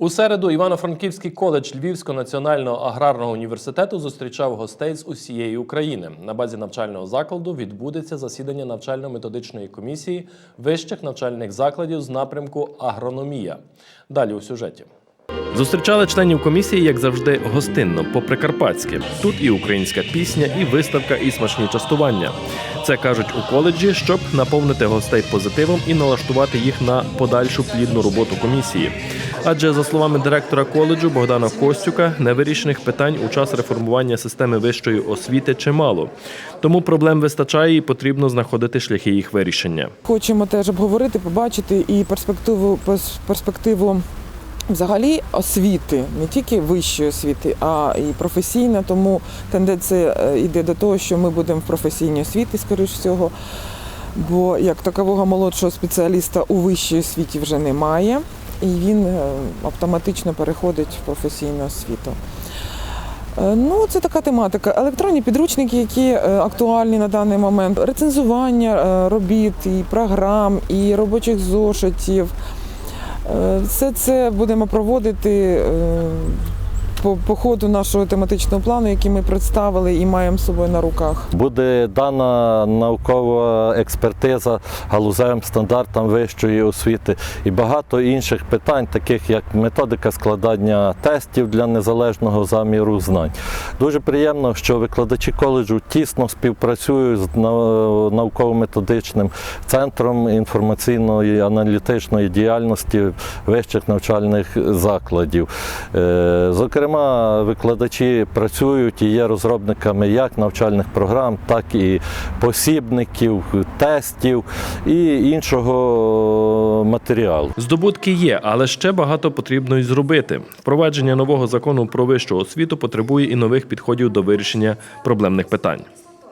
У середу Івано-Франківський коледж Львівського національного аграрного університету зустрічав гостей з усієї України. На базі навчального закладу відбудеться засідання навчально-методичної комісії вищих навчальних закладів з напрямку агрономія. Далі у сюжеті. Зустрічали членів комісії, як завжди, гостинно, по-прикарпатськи. Тут і українська пісня, і виставка, і смачні частування. Це кажуть у коледжі, щоб наповнити гостей позитивом і налаштувати їх на подальшу плідну роботу комісії. Адже, за словами директора коледжу Богдана Костюка, невирішених питань у час реформування системи вищої освіти чимало. Тому проблем вистачає і потрібно знаходити шляхи їх вирішення. Хочемо теж обговорити, побачити і перспективу перспективу взагалі освіти, не тільки вищої освіти, а і професійна. Тому тенденція е, йде до того, що ми будемо в професійній освіті, скоріш всього. Бо як такового молодшого спеціаліста у вищій освіті вже немає, і він е, автоматично переходить в професійну освіту. Е, Ну, це така тематика. Електронні підручники, які е, актуальні на даний момент, рецензування робіт, і програм, і робочих зошитів. Все це будемо проводити по, по ходу нашого тематичного плану, який ми представили і маємо з собою на руках. Буде дана наукова експертиза галузевим стандартам вищої освіти і багато інших питань, таких як методика складання тестів для незалежного заміру знань. Дуже приємно, що викладачі коледжу тісно співпрацюють з науково-методичним центром інформаційної аналітичної діяльності вищих навчальних закладів. Е, Зокрема, викладачі працюють і є розробниками як навчальних програм, так і посібників, тестів і іншого матеріалу. Здобутки є, але ще багато потрібно й зробити. Впровадження нового закону про вищу освіту потребує і нових підходів до вирішення проблемних питань.